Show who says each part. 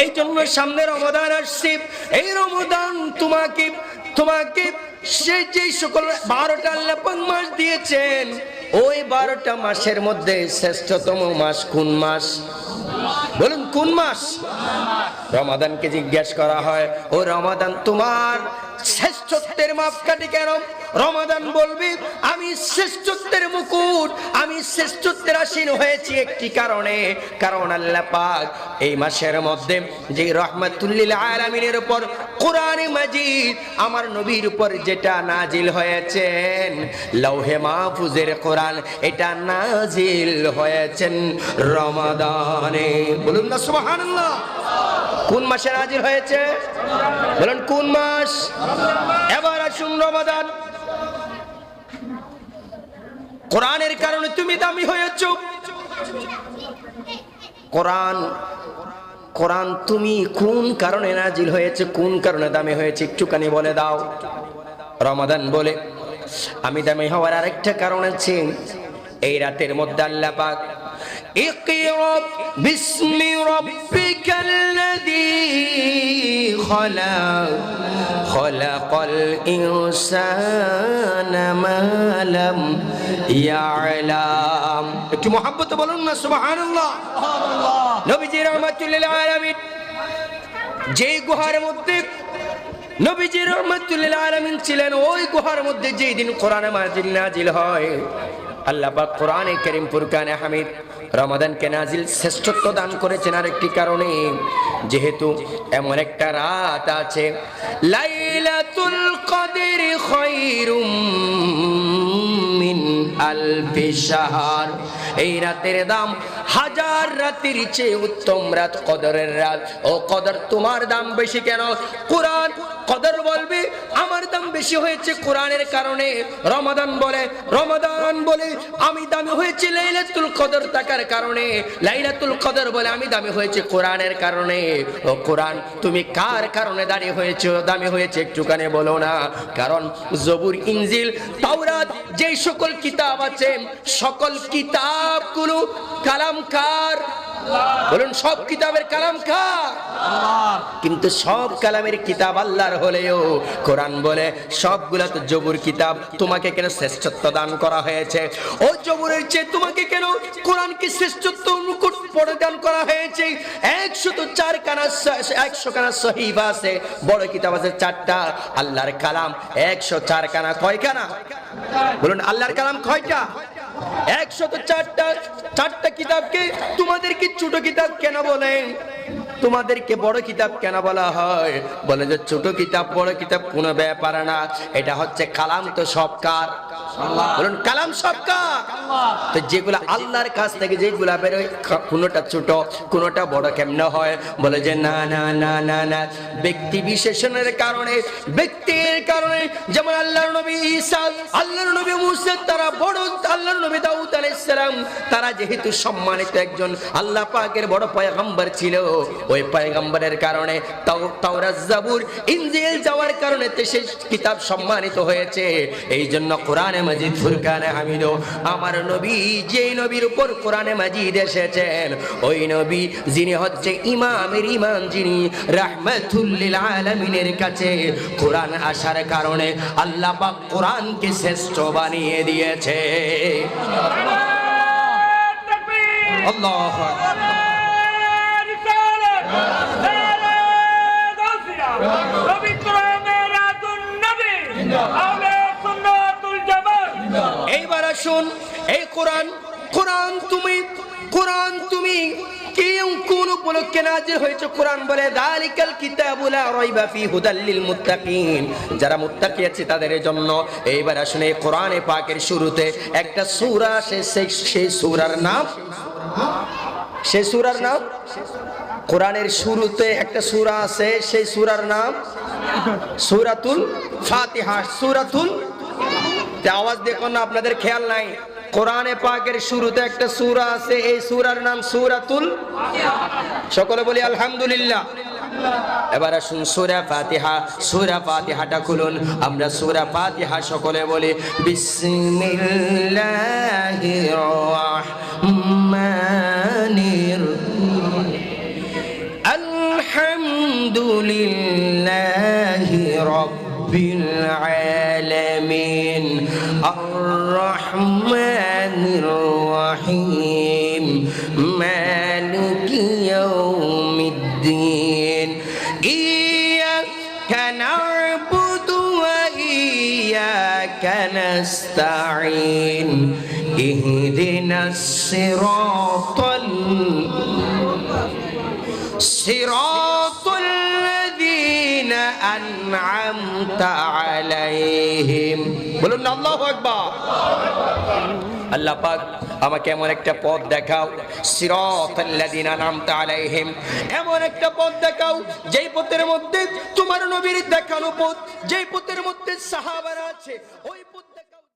Speaker 1: এই জন্য সামনে রমদান আসছে। এই রমদান তোমাকে তোমাকে সে যে সকল বারোটা লেপন মাস দিয়েছেন, ওই বারোটা মাসের মধ্যে শ্রেষ্ঠতম মাস কোন মাস? বলুন, কোন মাস? রমাদানকে জিজ্ঞাসা করা হয়, ও রমাদান তোমার শ্রেষ্ঠত্বের মাপকাঠি কেন? রমাদান বলবি, আমি শ্রেষ্ঠত্বের মুকুট, আমি শ্রেষ্ঠত্বের আসীন হয়েছি একটি কারণে। কারণ আল্লাহ পাক এই মাসের মধ্যে যে রহমাতুল্লিল আলামিনের উপর কোরআনে মাজিদ আমার নবীর উপর যেটা নাজিল হয়েছেন, লৌহে মাহফুজের কোরআন এটা নাজিল হয়েছেন রমাদানে। বলুন না সুবহানাল্লাহ। কোন মাসে নাজিল হয়েছে? বলুন, কোন মাস? এবার আসুন রমাদান। কোরআনের কারণে তুমি দামি হয়েছ। কোরআন কোরআন তুমি কোন কারণে নাজিল হয়েছে, কোন কারণে দামি হয়েছে, একটুখানি বলে দাও। রমাদান বলে, আমি দামি হওয়ার আরেকটা কারণ আছে। এই রাতের মধ্যে আল্লাহ اقرأ باسم ربك الذي خلق خلق الإنسان ما لم يعلم একটু মোহাম্মত বলুন না সুবহানাল্লাহ নবীজি রহমাতুল্লিল আলামিন যেই গুহার মধ্যে নবীজি রহমাতুল্লিল আলামিন ছিলেন ওই গুহার মধ্যে যেই দিন কোরআনে মাজিল নাজিল হয় আল্লাহ পাক কোরআনে করিম, ফুরকানে হামিদ রমাদানকে নাজিল শ্রেষ্ঠত্ব দান করেছেন আর একটি কারণে, যেহেতু এমন একটা রাত আছে, লাইলাতুল কদর খায়রুম মিন আলফি শাহর। এই রাতের দাম হাজার রাতের চেয়ে উত্তম রাত কদরের রাত। ও কদর, তোমার দাম বেশি কেন? কোরআন কদর বলবে, আমার দাম বেশি হয়েছে কোরআনের কারণে। রমাদান বলে রমাদান বলে, আমি দামি হয়েছে লাইলাতুল কদর থাকার কারণে। লাইলাতুল কদর বলে, আমি দামি হয়েছে কোরআনের কারণে। ও কোরআন, তুমি কার কারণে দাঁড়িয়ে হয়েছে? দামি হয়েছে একটুখানি বলো না। কারণ জবুর ইনজিল, তাওরাত, যেই সকল কিতাব আছে, সকল কিতাবগুলো কালামকার। বলুন, সব কিতাবের কালাম কার কিন্তু সব কালামের কিতাব আল্লাহর হলেও কোরআন বলে, সবগুলা তো জবুর কিতাব, তোমাকে কেন শ্রেষ্ঠত্ব দান করা হয়েছে? ও জবুরের চেয়ে তোমাকে কেন শ্রেষ্ঠত্ব প্রদান করা হয়েছে? একশো তো চার কানা একশো কানা সহিবা আছে, বড় কিতাব আছে চারটা। আল্লাহর কালাম একশো চার কানা কয় কানা বলুন, আল্লাহর কালাম কয়টা? একশত চারটা চারটা কিতাবকে তোমাদেরকে ছোট কিতাব কেন বলেন তোমাদেরকে বড় কিতাব কেন বলা হয়? বলে যে ছোট কিতাব, বড় কিতাব কোনো ব্যাপার না। এটা হচ্ছে কালাম তো সব কার বলুন কালাম সব কার তো যেগুলো আল্লাহর কাছ থেকে যেগুলা বেরোয় কোনোটা ছোট কোনোটা বড় কেমনে হয়? বলে যে না না না না না। ব্যক্তি বিশেষণের কারণে ব্যক্তির কারণে যেমন আল্লাহর নবী ঈসা আল্লাহর নবী মুসা তারা বড় আল্লাহর নবী দাউদ আলাইহিস সালাম তারা যেহেতু সম্মানিত একজন আল্লাহ পাকের বড় পয়গম্বর ছিল ওই পয়গম্বরের কারণে তাও তাওরাত জাবুর ইনজিল যাওয়ার কারণে সেই কিতাব সম্মানিত হয়েছে। এই জন্য কোরআনে মাজিদ ফুরকানে হামিদ আমার নবী যেই নবীর উপর কোরআনে মাজিদ এসেছেন ওই নবী যিনি হচ্ছে ইমামের ইমাম যিনি রাহমাতুল্লিল আলামিনের কাছে কোরআন আসার কারণে আল্লাহ পাক কোরআনকে শ্রেষ্ঠ বানিয়ে দিয়েছে। আল্লাহ আসুন এই কোরআন কোরআন তুমি কোরআন তুমি। কেউ কোন উপলক্ষে নাজির হয়েছে কোরআন বলে, দালিকাল কিতাবুলা রাইবা ফি হুদাল লিল মুত্তাকিন। যারা মুত্তাকি আছে তাদের জন্য এইবার আসুন এই কোরআনে পাকের শুরুতে একটা সূরা আছে সেই সেই সূরার নাম? সেই সূরার নাম? কোরআনের শুরুতে একটা সূরা আছে, সেই সূরার নাম? সূরাতুল ফাতিহা, সূরাতুল আওয়াজ দেখুন না, আপনাদের খেয়াল নাই। কোরআনে পাকের শুরুতে একটা সুরা আছে, এই সুরার নাম সুরাতুল সকলে বলি আলহামদুলিল্লাহ। এবার আসুন সুরা ফাতিহা, সুরা ফাতিহাটা খুলুন। আমরা সুরা ফাতিহা সকলে বলি, বিসমিল্লাহির রাহমানির الرحيم. مالك يوم الدين. إياك نعبد وإياك نستعين. اهدنا الصراط صراط الذين أنعمت عليهم. قلنا الله أكبر. আল্লাহ পাক, আমাকে এমন একটা পথ দেখাও, সিরাতাল্লাযিনা আনআমতা আলাইহিম। এমন একটা পথ দেখাও, যেই পথের মধ্যে তোমার নবীর দেখানো পথ, যেই পথের মধ্যে সাহাবারা আছে, ওই